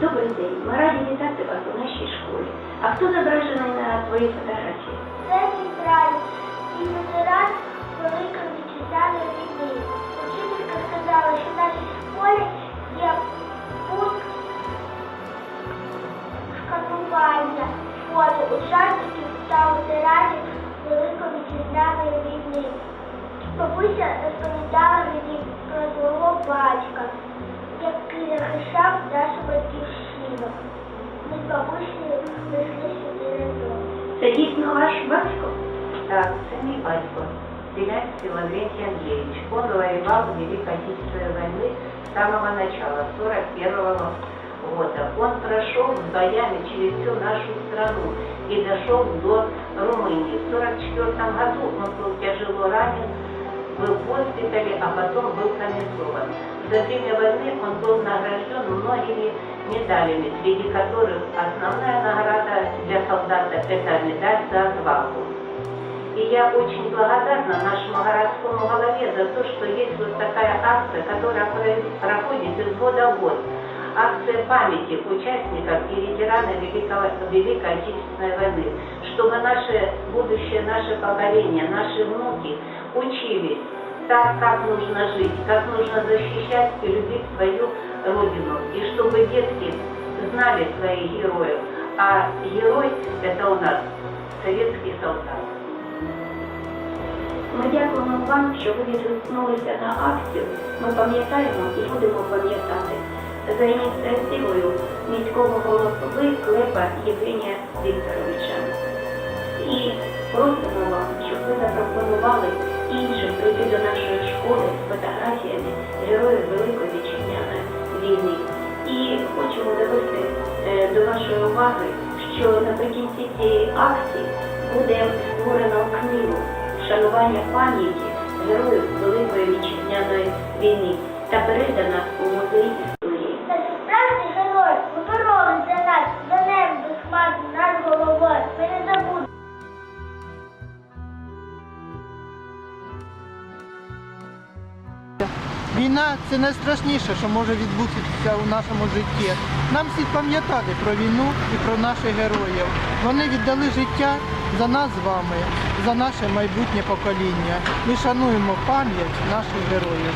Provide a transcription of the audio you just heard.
Добрий день. Ми раді вітати вас у нашій школі. А хто зображений на твоїй фотографії? Це Бабуся розповідала мені про свого батька, який захищав нашу батьківщину. Ми з бабусею прийшли сюди разом. Це дійсно ваш батько? Так, це мій батько, Зеленский Лаврентий Андреевич. Он воевал в Великой Отечественной войны с самого начала, 41 года. Он прошел с боями через всю нашу страну и дошел до Румынии. В 44 году он был тяжело ранен, был в госпитале, а потом был комиссован. За время войны он был награжден многими медалями, среди которых основная награда для солдата – это медаль за отвагу. И я очень благодарна нашему городскому голове за то, что есть вот такая акция, которая про- проходит из года в год Акция памяти участников и ветеранов Великого, Великой Отечественной войны, чтобы наше будущее, наше поколение, наши внуки учились так, как нужно жить, как нужно защищать и любить свою родину. И чтобы детки знали своих героев. А герой – это у нас советский солдат. Ми дякуємо вам, що ви відгукнулися на акцію. Ми пам'ятаємо і будемо пам'ятати За ініціативою міського голови Клепа Євгенія Вікторовича. І просимо вас, щоб ви запропонували іншим прийти до нашої школи з фотографіями героїв Великої Вітчизняної війни. І хочемо довести е, до вашої уваги, що наприкінці цієї акції буде створено книгу вшанування пам'яті героїв Великої Вітчизняної війни та передана у музей Війна це найстрашніше, що може відбутися у нашому житті. Нам слід пам'ятати про війну і про наших героїв. Вони віддали життя за нас з вами, за наше майбутнє покоління. Ми шануємо пам'ять наших героїв.